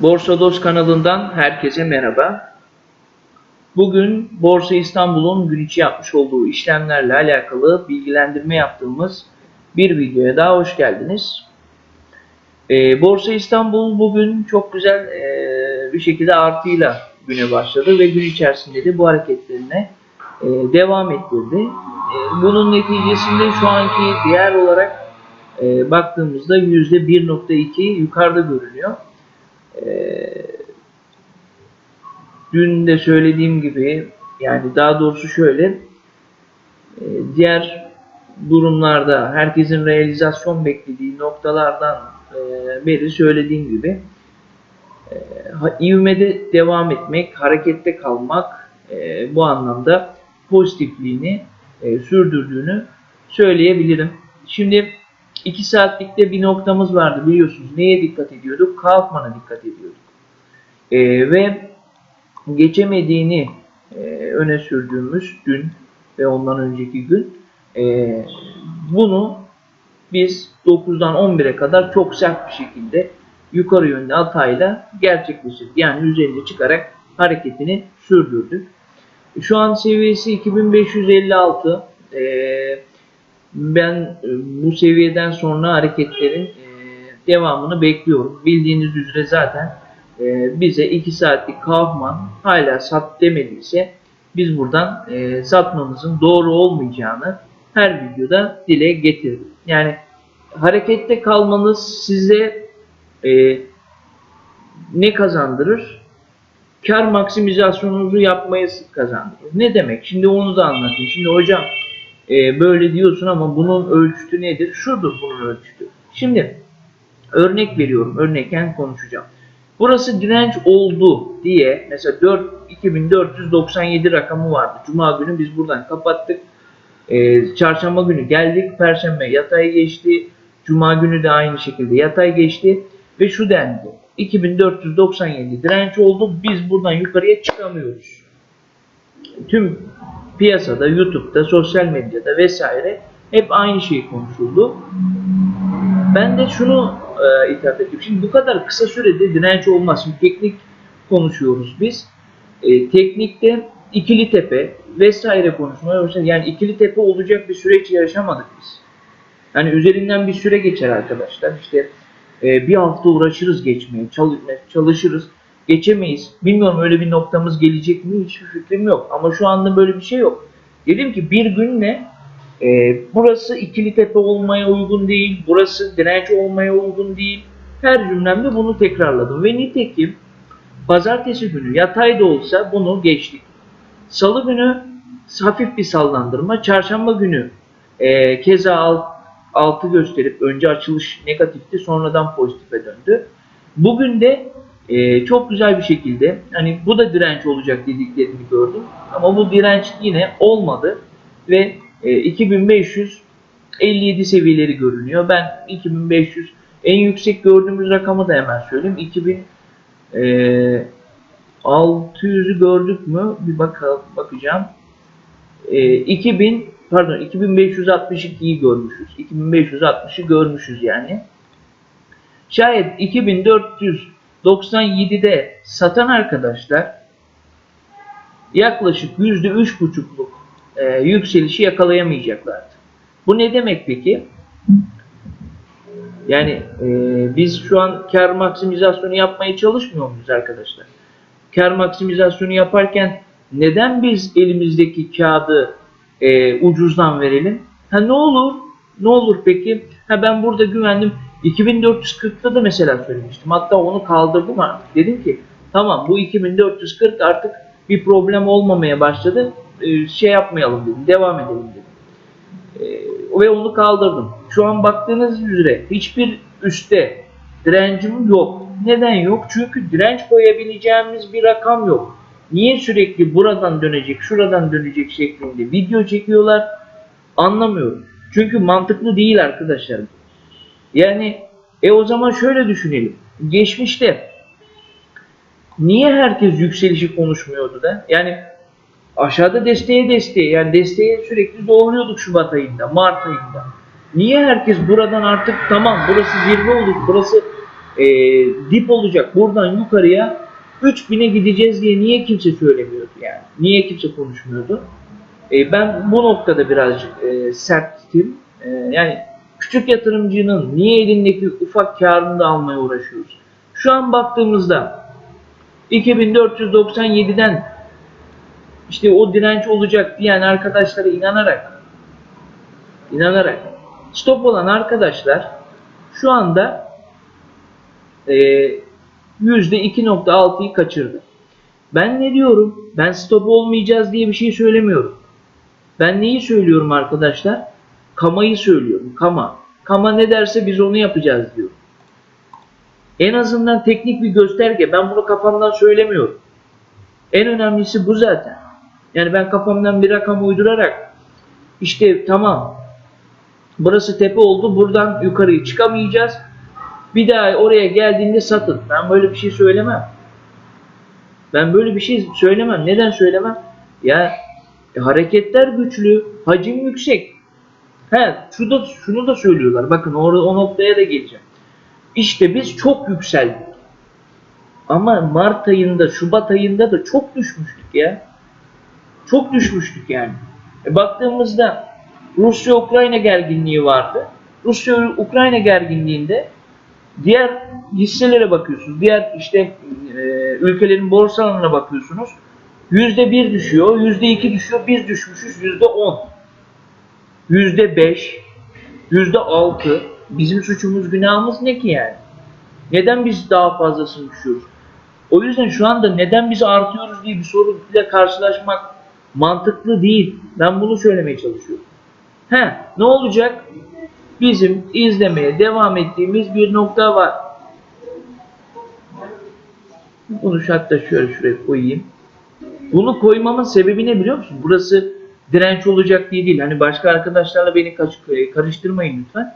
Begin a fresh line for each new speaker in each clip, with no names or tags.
Borsa Dost kanalından herkese merhaba. Bugün Borsa İstanbul'un gün içi yapmış olduğu işlemlerle alakalı bilgilendirme yaptığımız bir videoya daha hoş geldiniz. Ee, Borsa İstanbul bugün çok güzel ee, bir şekilde artıyla güne başladı ve gün içerisinde de bu hareketlerine ee, devam ettirdi. Ee, bunun neticesinde şu anki değer olarak baktığımızda %1.2 yukarıda görünüyor. Ee, dün de söylediğim gibi yani daha doğrusu şöyle e, diğer durumlarda herkesin realizasyon beklediği noktalardan e, beri söylediğim gibi e, ivmede devam etmek, harekette kalmak bu anlamda pozitifliğini sürdürdüğünü söyleyebilirim. Şimdi 2 saatlikte bir noktamız vardı biliyorsunuz. Neye dikkat ediyorduk? Kaufman'a dikkat ediyorduk. E, ve geçemediğini e, öne sürdüğümüz dün ve ondan önceki gün e, bunu biz 9'dan 11'e kadar çok sert bir şekilde yukarı yönlü hatayla gerçekleştirdik. Yani üzerine çıkarak hareketini sürdürdük. Şu an seviyesi 2556. Ee, ben e, bu seviyeden sonra hareketlerin e, devamını bekliyorum. Bildiğiniz üzere zaten e, bize 2 saatlik Kaufman hala sat demediyse biz buradan satmamızın doğru olmayacağını her videoda dile getirdim. Yani harekette kalmanız size ne kazandırır? Kar maksimizasyonunuzu yapmayı kazandırır. Ne demek? Şimdi onu da anlatayım. Şimdi hocam e, böyle diyorsun ama bunun ölçütü nedir? Şudur bunun ölçütü. Şimdi örnek veriyorum. Örneken konuşacağım. Burası direnç oldu diye mesela 4 2497 rakamı vardı. Cuma günü biz buradan kapattık. Ee, çarşamba günü geldik. Perşembe yatay geçti. Cuma günü de aynı şekilde yatay geçti. Ve şu dendi. 2497 direnç oldu. Biz buradan yukarıya çıkamıyoruz. Tüm piyasada, YouTube'da, sosyal medyada vesaire hep aynı şey konuşuldu. Ben de şunu e, ithaf ettim. Şimdi bu kadar kısa sürede direnç olmaz. Şimdi teknik konuşuyoruz biz. E, teknikte ikili tepe vesaire konuşmaya başladık. Yani ikili tepe olacak bir süreç yaşamadık biz. Yani üzerinden bir süre geçer arkadaşlar. İşte e, bir hafta uğraşırız geçmeye, çalış- çalışırız. Geçemeyiz. Bilmiyorum öyle bir noktamız gelecek mi hiçbir fikrim yok. Ama şu anda böyle bir şey yok. Dedim ki bir günle e, burası ikili tepe olmaya uygun değil, burası direnç olmaya uygun değil. Her cümlemde bunu tekrarladım. Ve nitekim pazartesi günü yatay da olsa bunu geçtik. Salı günü hafif bir sallandırma. Çarşamba günü e, keza alt, altı gösterip önce açılış negatifti sonradan pozitife döndü. Bugün de e, çok güzel bir şekilde hani bu da direnç olacak dediklerini gördüm. Ama bu direnç yine olmadı ve e, 2557 seviyeleri görünüyor. Ben 2500 en yüksek gördüğümüz rakamı da hemen söyleyeyim. 2000 e, 600'ü gördük mü? Bir bakalım bakacağım. E, 2000 pardon 2562'yi görmüşüz. 2560'ı görmüşüz yani. Şayet 2497'de satan arkadaşlar yaklaşık %3,5'luk e, yükselişi yakalayamayacaklardı. Bu ne demek peki? Yani e, biz şu an kar maksimizasyonu yapmaya çalışmıyor muyuz arkadaşlar? Kar maksimizasyonu yaparken neden biz elimizdeki kağıdı e, ucuzdan verelim? Ha ne olur? Ne olur peki? Ha ben burada güvendim. 2440'ta da mesela söylemiştim. Hatta onu kaldırdım artık. Dedim ki tamam bu 2440 artık bir problem olmamaya başladı. E, şey yapmayalım dedim. Devam edelim dedim. E, ve onu kaldırdım. Şu an baktığınız üzere hiçbir üstte direncim yok. Neden yok? Çünkü direnç koyabileceğimiz bir rakam yok. Niye sürekli buradan dönecek, şuradan dönecek şeklinde video çekiyorlar? Anlamıyorum. Çünkü mantıklı değil arkadaşlar. Yani e o zaman şöyle düşünelim. Geçmişte niye herkes yükselişi konuşmuyordu da? Yani aşağıda desteğe desteğe yani desteğe sürekli zorluyorduk Şubat ayında, Mart ayında. Niye herkes buradan artık tamam burası zirve olur, burası e, dip olacak buradan yukarıya 3000'e gideceğiz diye niye kimse söylemiyordu yani? Niye kimse konuşmuyordu? E, ben bu noktada birazcık e, serttim. E, yani küçük yatırımcının niye elindeki ufak karını da almaya uğraşıyoruz? Şu an baktığımızda 2497'den işte o direnç olacak diyen arkadaşlara inanarak inanarak stop olan arkadaşlar şu anda e, %2.6'yı kaçırdı. Ben ne diyorum? Ben stop olmayacağız diye bir şey söylemiyorum. Ben neyi söylüyorum arkadaşlar? Kama'yı söylüyorum. Kama. Kama ne derse biz onu yapacağız diyor. En azından teknik bir gösterge. Ben bunu kafamdan söylemiyorum. En önemlisi bu zaten. Yani ben kafamdan bir rakam uydurarak işte tamam burası tepe oldu buradan yukarıya çıkamayacağız. Bir daha oraya geldiğinde satın. Ben böyle bir şey söylemem. Ben böyle bir şey söylemem. Neden söylemem? Ya e, hareketler güçlü, hacim yüksek. He, şu da, şunu da söylüyorlar. Bakın o, o noktaya da geleceğim. İşte biz çok yükseldik. Ama Mart ayında, Şubat ayında da çok düşmüştük ya. Çok düşmüştük yani. E baktığımızda Rusya-Ukrayna gerginliği vardı. Rusya-Ukrayna gerginliğinde diğer hisselere bakıyorsunuz. Diğer işte e, ülkelerin borsalarına bakıyorsunuz. Yüzde bir düşüyor, yüzde iki düşüyor, biz düşmüşüz yüzde on. Yüzde beş, yüzde altı. Bizim suçumuz, günahımız ne ki yani? Neden biz daha fazlasını düşüyoruz? O yüzden şu anda neden biz artıyoruz diye bir soruyla karşılaşmak mantıklı değil. Ben bunu söylemeye çalışıyorum. He, ne olacak? Bizim izlemeye devam ettiğimiz bir nokta var. Bunu hatta şöyle şuraya koyayım. Bunu koymamın sebebi ne biliyor musun? Burası direnç olacak diye değil. Hani başka arkadaşlarla beni kaç- karıştırmayın lütfen.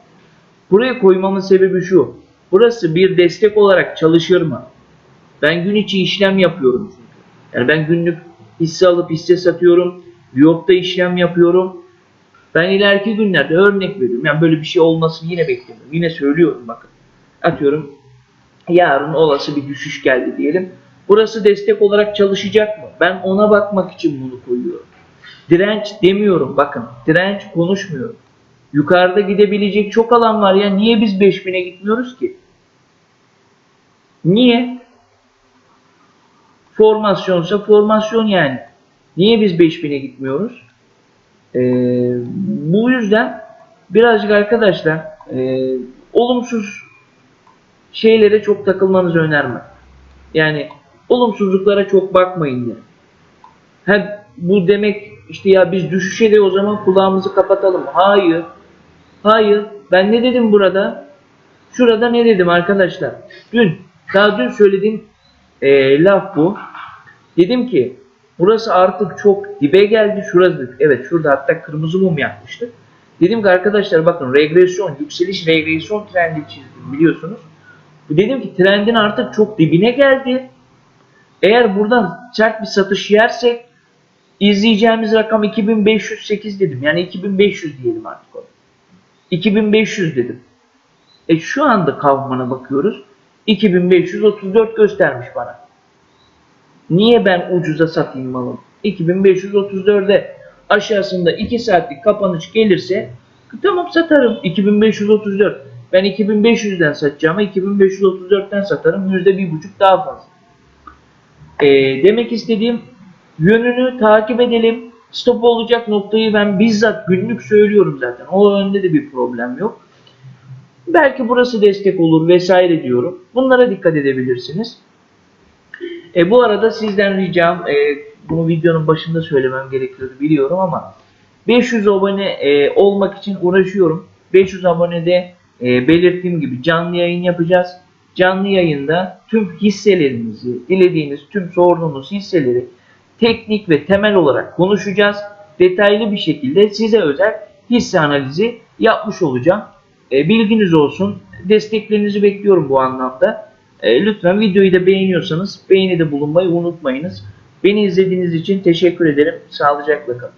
Buraya koymamın sebebi şu. Burası bir destek olarak çalışır mı? Ben gün içi işlem yapıyorum. Yani ben günlük hisse alıp hisse satıyorum. Viyop'ta işlem yapıyorum. Ben ileriki günlerde örnek veriyorum. Yani böyle bir şey olmasını yine beklemiyorum. Yine söylüyorum bakın. Atıyorum yarın olası bir düşüş geldi diyelim. Burası destek olarak çalışacak mı? Ben ona bakmak için bunu koyuyorum. Direnç demiyorum bakın. Direnç konuşmuyorum. Yukarıda gidebilecek çok alan var ya. Niye biz 5000'e gitmiyoruz ki? Niye? Formasyonsa formasyon yani. Niye biz 5000'e gitmiyoruz? Ee, bu yüzden birazcık arkadaşlar e, olumsuz şeylere çok takılmanızı önermem. Yani olumsuzluklara çok bakmayın derim. Hem bu demek işte ya biz düşüşe de o zaman kulağımızı kapatalım. Hayır. Hayır. Ben ne dedim burada? Şurada ne dedim arkadaşlar? Dün, daha dün söylediğim e, laf bu. Dedim ki burası artık çok dibe geldi. Şurası, evet şurada hatta kırmızı mum yakmıştık. Dedim ki arkadaşlar bakın regresyon, yükseliş regresyon trendi çizdim biliyorsunuz. Dedim ki trendin artık çok dibine geldi. Eğer buradan sert bir satış yersek izleyeceğimiz rakam 2508 dedim. Yani 2500 diyelim artık ona. 2500 dedim. E şu anda kavmana bakıyoruz. 2534 göstermiş bana. Niye ben ucuza satayım malımı? 2534'e aşağısında 2 saatlik kapanış gelirse tamam satarım. 2534. Ben 2500'den satacağıma 2534'ten satarım. %1,5 daha fazla. E, demek istediğim yönünü takip edelim. Stop olacak noktayı ben bizzat günlük söylüyorum zaten. O önde de bir problem yok. Belki burası destek olur vesaire diyorum. Bunlara dikkat edebilirsiniz. E, bu arada sizden ricam, e, bunu videonun başında söylemem gerekiyordu biliyorum ama 500 abone e, olmak için uğraşıyorum. 500 abonede e, belirttiğim gibi canlı yayın yapacağız. Canlı yayında tüm hisselerimizi, dilediğiniz tüm sorduğunuz hisseleri teknik ve temel olarak konuşacağız. Detaylı bir şekilde size özel hisse analizi yapmış olacağım. E, bilginiz olsun. Desteklerinizi bekliyorum bu anlamda. E, lütfen videoyu da beğeniyorsanız beğeni de bulunmayı unutmayınız. Beni izlediğiniz için teşekkür ederim. Sağlıcakla kalın.